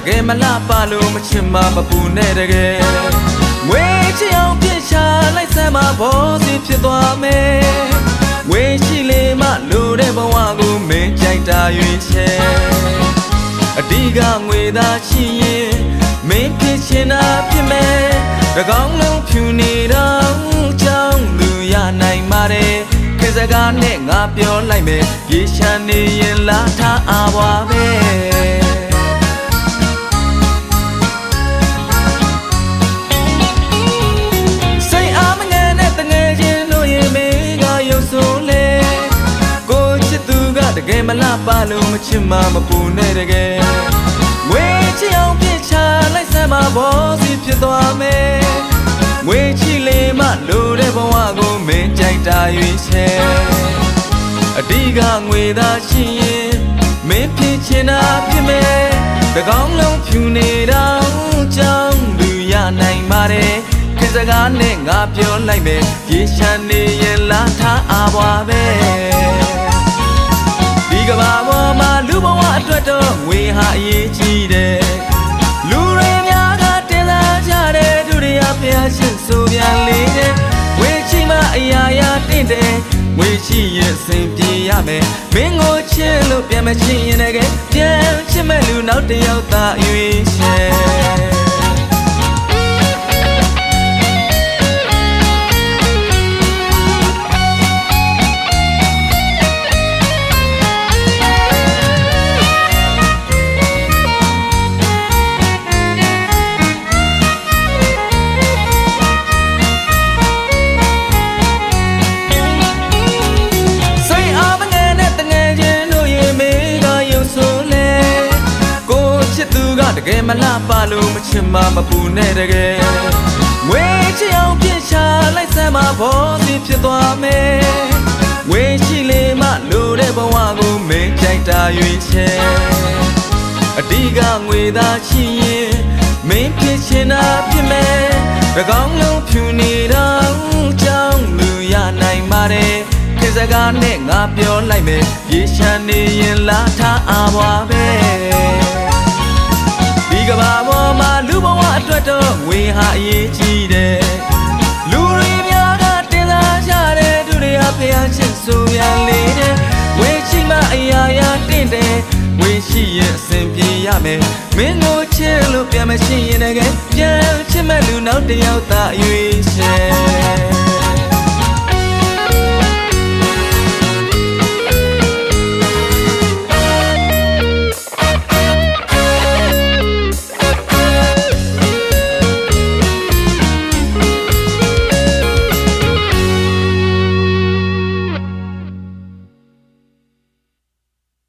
တကယ်မလားပါလို့မချင်မမပူနဲ့တကယ်ငွေချင်အောင်ပြစ်ချလိုက်စမ်းမှာဘောစီဖြစ်သွားမယ်ငွေရှိလေမှလိုတဲ့ဘဝကိုမင်းကြိုက်တာရွေးချယ်အဓိကငွေသာရှိရင်မင်းဖြစ်ချင်တာဖြစ်မယ်တကောင်းလုံးဖြူနေတော့ကြောင်းလူရနိုင်ပါတယ်ခေတ်စကားနဲ့ငါပြောလိုက်မယ်ရေရှမ်းနေရင်လာထားအားပါ ပါလို့မချစ်မှမပူနဲ့တကယ်ငွေချစ်အောင်ပြစ်ချလိုက်စမ်းမဘောစီဖြစ်သွားမယ်ငွေချီလေမှလိုတဲ့ဘဝကိုမင်းကြိုက်တာရွေးချယ်အဓိကငွေသာရှိရင်မင်းဖြစ်ချင်တာဖြစ်မယ်တကောင်းလုံးဖြူနေတော့ကြောင်းလူရနိုင်ပါတယ်ခေတ်စကားနဲ့ငါပြောလိုက်မယ်ရေရှမ်းနေရင်လာထားအားပါပဲဒီ ကဘာပေါ်မှာလူဘဝအတွက်တော့ငွေဟာအရေးကြီးတယ်လူတွေများကတင်လာကြတဲ့ဒုတိယဖျားရှင်ဆိုပြန်လေးတဲ့ဝေချိမအရာရာတင့်တယ်ငွေရှိရင်စင်ပြေရမယ်မင်းကိုချစ်လို့ပြန်မချင်ရင်လည်းပြန်ချစ်မဲ့လူနောက်တစ်ယောက်သာရွေးချယ် တကယ်မလားပါလို့မချင်မမပူနဲ့တကယ်ငွေချစ်အောင်ပြစ်ချလိုက်စမ်းမှာဘောစီဖြစ်သွားမယ်ငွေရှိလေမှလိုတဲ့ဘဝကိုမင်းကြိုက်တာရွေးချယ်အဓိကငွေသာရှိရင်မင်းဖြစ်ချင်တာဖြစ်မယ်တကောင်းလုံးဖြူနေတော့ကြောင်းလူရနိုင်ပါတယ်ခေတ်စကားနဲ့ငါပြောလိုက်မယ်ရေရှမ်းနေရင်လာထားအားပါပဲ ဟာအရေးကြီးတယ်လူတွေများကတင်လာကြတဲ့ဒုတိယဖျားချစ်ဆိုရလေးတဲ့ဝေချိမအရာရာတင့်တယ်ဝေရှိရင်အစဉ်ပြေရမယ်မင်းကိုချစ်လို့ပြန်မရှိရင်လည်းပြန်ချစ်မဲ့လူနောက်တစ်ယောက်သာအရွေးချယ်